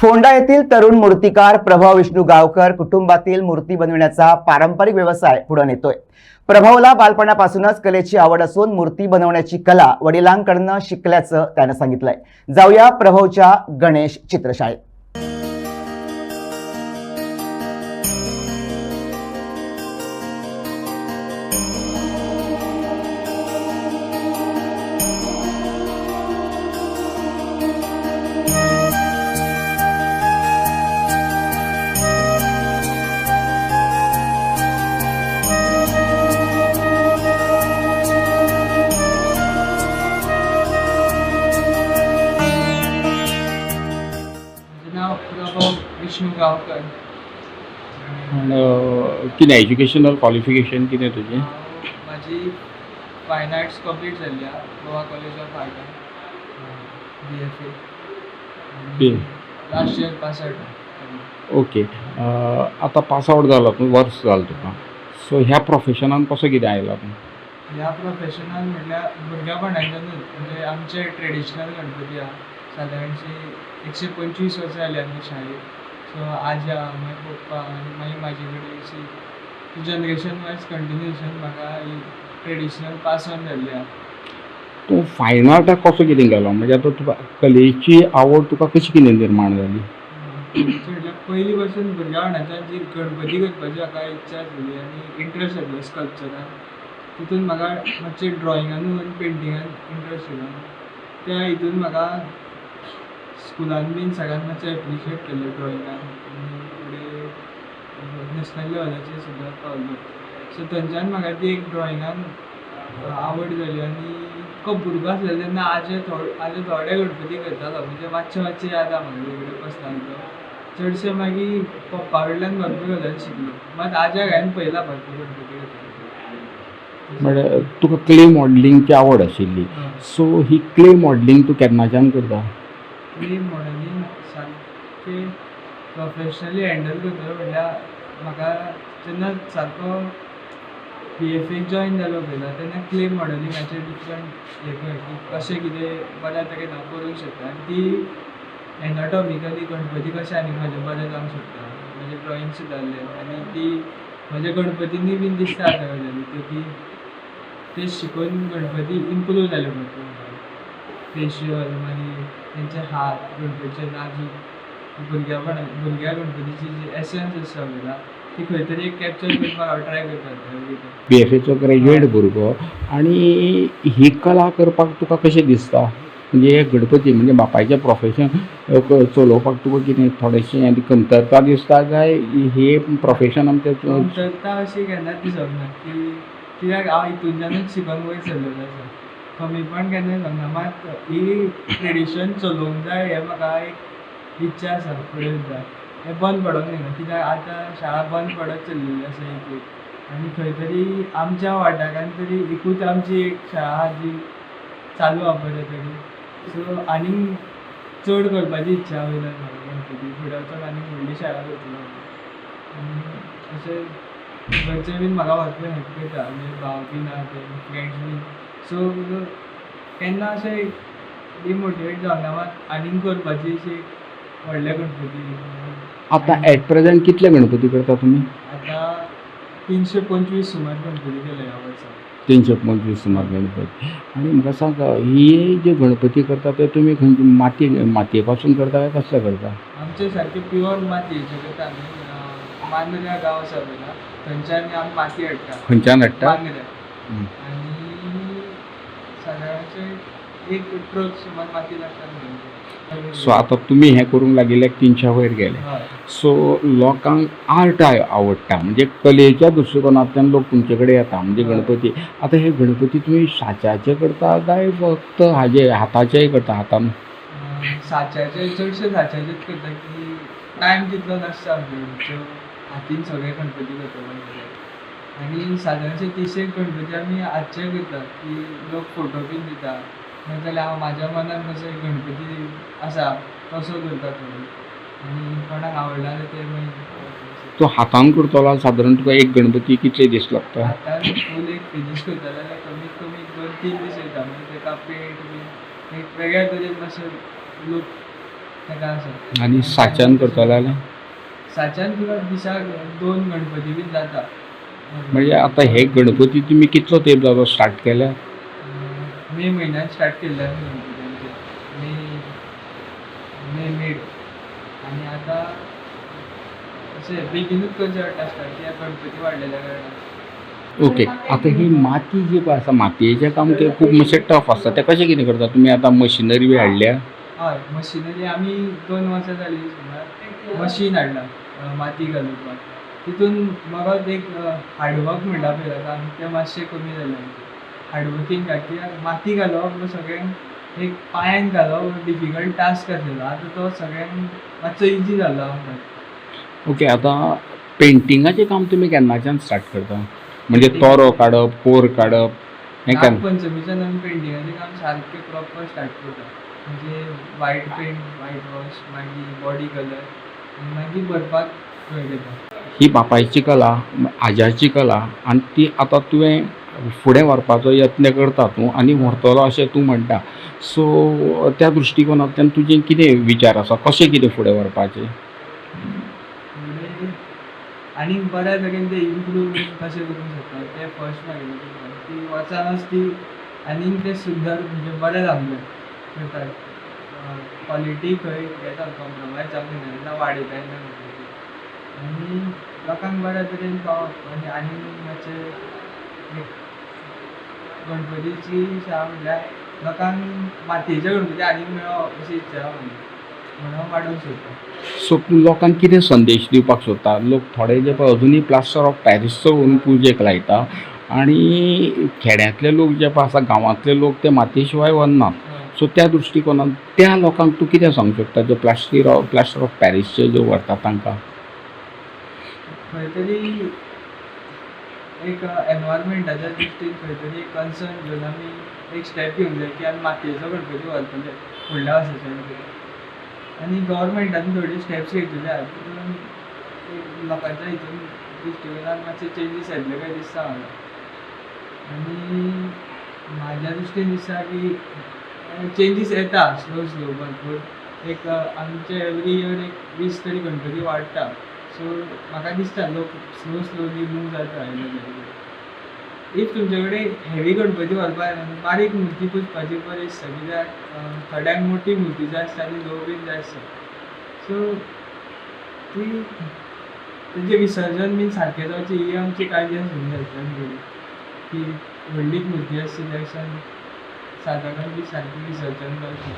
फोंडा येथील तरुण मूर्तिकार प्रभाव विष्णू गावकर कुटुंबातील मूर्ती बनविण्याचा पारंपरिक व्यवसाय पुढे नेतोय. प्रभावला बालपणापासूनच कलेची आवड असून मूर्ती बनवण्याची कला वडिलांकडनं शिकल्याचं त्यानं सांगितलंय. जाऊया प्रभावच्या गणेश चित्रशाळेत. नांव प्रभव विष्णू गांवकर. कितें एज्युकेशनल क्वॉलिफिकेशन कितें तुजें म्हाजी फायन आर्ट्स कंप्लीट जाल्ली आहा Goa college of आर्टान B F B. A last year pass out okay आतां पास आवट जालो तूं वर्स जालें तुका सो ह्या प्रोफेशनान कसो कितें आयला तूं ह्या प्रोफेशनान म्हटल्यार भुरग्यापणाच्यानूच म्हणजे आमचे ट्रेडिशनल गणपती आहा. सादारणशी एकशे पंचवीस वर्सां जाली आमचे शाळेक सो आजा मागीर पप्पा आनी मागीर म्हाजे कडेन अशी जनरेशन वायज कंटिन्युएशन म्हाका ही ट्रेडिशनल पास ऑन जाल्ली आहा. तूं फायन आर्टाक कसो कितें गेलो म्हणजे आतां तुका कलेची आवड तुका कशी कितें निर्माण जाली म्हटल्यार पयलीं पासून भुरग्यापणाच्यान जी गणपती करपाची म्हाका इच्छा आसली आनी इंट्रस्ट आसलो स्कल्पचरान तितून म्हाका मातशें ड्रॉइंगानूय आनी पेंटिंगान इंट्रस्ट येलो त्या हितून म्हाका स्कुलान बीन सगळ्यांत मातशें एप्रिशिएट केल्लें ड्रॉइंगान आनी फुडें नॅशनल लेवलाचेर सुद्दां पावलो सो थंयच्यान म्हाका ती एक ड्रॉइंगान आवड जाली आनी खूब भुरगो आसलेलो तेन्ना आजे थोडे आजे थोडे गणपती करतालो म्हणजे मातशें मातशें याद आहा म्हाका तेगेले बसतालो तो चडशे मागीर पप्पा कडल्यान भरपूर गजाली शिकलो. मात आज्याक हांवें पयला भरपूर गणपती म्हणजे तुका क्ले मॉडलिंगची आवड आशिल्ली. सो ही क्ले मॉडलिंग तूं केन्नाच्यान करता? क्ले मॉडेलिंग सारकें प्रोफेशनली हँडल करतलो म्हणल्यार म्हाका जेन्ना सारको बी एफ एक जॉयन जालो पयला तेन्ना क्ले मॉडलिंगाचे डिफरंट हे पळय की कशें कितें बऱ्या तरेन हांव करूंक शकता. आनी ती एनाटॉमिकली गणपती कशें आनी म्हाजें बरें जावंक शकता. म्हजें ड्रॉइंग सुद्दां आनी ती म्हज्या गणपतींनी बीन दिसता आतां गजाली त्यो की ते शिकून गणपती इम्प्रूव जाले भरपूर फेशियल मागीर तेंचे हात गणपतीचे नाजूक भुरग्यापणा भुरग्या गणपतीची जी एसन्स आसता पळयला ती खंय तरी एक कॅप्चर करपाक ट्राय करता बी एफ एचो ग्रॅज्युएट भुरगो आनी ही कला करपाक तुका कशें दिसता? म्हणजे हे गणपती म्हणजे बापायचें प्रोफेशन चलोवपाक तुका कितें? थोडेशें कमतरता दिसता काय? हे प्रोफेशन आमचें कमतरता अशी केन्नाच दिसोंक ना की कित्याक हांव हितूनच्यानूच शिकून वयर सरलेलो आसा. कमीपण केन्ना सांगना मात ही ट्रेडिशन चलोवंक जाय हें म्हाका एक इच्छा आसा फुडें सुद्दां हें बंद पडोंक म्हणजे जायना कित्याक आतां शाळा बंद पडत चललेली आसा एक एक. आनी खंय तरी आमच्या वाठारांत तरी एकूच आमची एक शाळा आहा जी चालू आहा बरे तरी. सो आनीक चड करपाची इच्छा वयल्यान म्हाका गणपती फुडें वचून आनीक व्हडली शाळा करतलो आनी अशें घरचे बीन म्हाका भरपूर हेल्प करता म्हणजे भाव बीन आहा ते फ्रेंड्स बीन सो केन्ना अशें डिमोटिवेट जावंक ना मात आनीक करपाची अशी व्हडले गणपती. आतां एट प्रेझेंट कितले गणपती करता तुमी आतां तिनशे पंचवीस सुमार गणपती केले ह्या वर्सा तिनशे पंचवीस सुमार गणपती. आनी म्हाका सांग हे जे गणपती करता ते तुमी खंयचे मातये मातये पासून करता काय कसले करता? आमचे सारके प्युअर मातयेचे करता आमी मांद्र्या गांव आसा पळय थंयच्यान आमी माती हाडटा खंयच्यान हाडटा मांद्र्या. आनी एक ट्रक सुमार माती लागता सो आतां तुमी हें करूंक लागिल्ल्याक तिनशा वयर गेले. सो लोकांक आर्ट आवडटा. म्हणजे कलेच्या दृश्टिकोनांतल्यान लोक तुमचे कडेन येता म्हणजे गणपती. आतां हे गणपती तुमी साच्याचे करता काय फक्त हाजे हाताचेय करता? हातान साच्याचे चडशे साच्याचेच करता की टायम तितलो नासता हातीन सगळे गणपती करता. आनी सादारणशे तिशेक गणपती आमी हातचे करता की लोक फोटो बीन दिता नाजाल्यार हांव म्हाज्या मनान कसो गणपती आसा तसो करता थोडो आनी कोणाक आवडला ते मागीर तो हातान करतलो सादारण तुका एक गणपती कितले दीस लागता? आतां फूल एक फिनीश करता जाल्यार कमीत कमी दोन तीन दीस वयता म्हणजे तेका पेंट बीन एक वेगळ्या तरेन मातशें लूक तेका आसा आनी साच्यान करतलो जाल्यार साच्यान तुका दिसाक दोन गणपती बीन जाता म्हणजे आता हे गणपती तुम्ही कितलो तेंप जालो स्टार्ट केल्या मे म्हयन्यात स्टार्ट गणपतीचे मे मे मेड आनी आतां अशें बेगीनूच करचें पडटा स्टार्ट कित्याक गणपती वाडलेल्या कारणान. ओके आता ही माती जी पळय आसा मातयेचें काम तें खूब मातशें टफ आसता तें कशें कितें करता? तुमी आतां मशिनरी बी हाडल्या हय मशिनरी आमी दोन वर्सां जालीं सुमार मशीन हाडला माती घालूपाक तितून म्हाका एक हार्डवर्क म्हणटा पळय जाता तें मातशें कमी जालें आमचें. हार्डवर्कींग कित्याक माती घालप सगळ्यांक एक पांयान घालप डिफिकल्ट टास्क आसलेलो आतां तो सगळ्यांक मातसो इजी जालो आमकां ओके आतां पेंटिंगाचें काम तुमी केन्नाच्यान स्टार्ट करता? म्हणजे तोरो काडप कोर काडप हें केन्ना नागपंचमीच्यान आमी पेंटिंगाचें काम सारकें प्रॉपर स्टार्ट करता म्हणजे वायट पेंट वायट वॉश मागीर बॉडी कलर आनी मागीर भरपाक ही बापायची कला आज्याची कला आनी ती आतां तुवें फुडें व्हरपाचो यत्न करता तूं आनी व्हरतलो अशें तूं म्हणटा. सो त्या दृश्टिकोनांतल्यान तुजें कितें विचार आसा? कशें कितें फुडें व्हरपाचें? म्हणजे आनीक बऱ्या तरेन ते इम्प्रूव कशें करूंक शकता ते फर्स्ट मागीर ती वचानच ती आनीक ते सुंदर म्हणजे बरें करतात क्वॉलिटी खंय घेता कॉम्प्रमायज जावंक जायना तेन्ना वाडयता येना आनी लोकांक बऱ्या तरेन पावप आनी आनीक मातशें गणपतीची शाळा म्हणल्यार लोकांक मातयेचे गणपती आनीक मेळप अशी इच्छा म्हणून वाडोवंक सोदता. सो तूं लोकांक कितें संदेश दिवपाक सोदता? लोक थोडे जे पळय अजुनूय प्लास्टर ऑफ पॅरिसचो व्हरून पुजेक लायता. आनी खेड्यांतले लोक जे पळय आसा गांवांतले लोक ते मातये शिवाय वन्नात सो त्या दृश्टिकोनांत त्या लोकांक तूं कितें सांगूंक शकता जो प्लास्टीक ऑफ प्लास्टर ऑफ पॅरिसचे जो व्हरता तांकां? खंय तरी एक एनवायरमेंटाच्या दृश्टीन खंय तरी एक कन्सर्न घेवन आमी एक स्टेप घेवंक जाय की आमी मातयेचो गणपती व्हरतले फुडल्या वर्साच्या आनी गव्हर्मेंटान थोडी स्टेप्स घेतलेले आहा तितून एक लोकांच्या हितून दृश्टिकोनान मातशे चेंजीस येतले काय दिसता म्हाका आनी म्हाज्या दृश्टीन दिसता की चेंजीस येता स्लो स्लो भरपूर. एक आमचे एवरी इयर एक वीस तरी गणपती वाडटा सो म्हाका दिसता लोक स्लो स्लोली मूव जाता इफ तुमचे कडेन हेवी गणपती व्हरपा येना बारीक मुर्ती पुजपाची बरी आसता कित्याक थोड्यांक मोठी मुर्ती जाय आसता आनी ल्हव बीन जाय आसता सो ती तेजें विसर्जन बीन सारकें जावचें ही आमची काळजी आसूंक जाय की व्हडलीच मुर्ती आसची त्या दिसांनी साधारण बी सारकी विसर्जन जावचें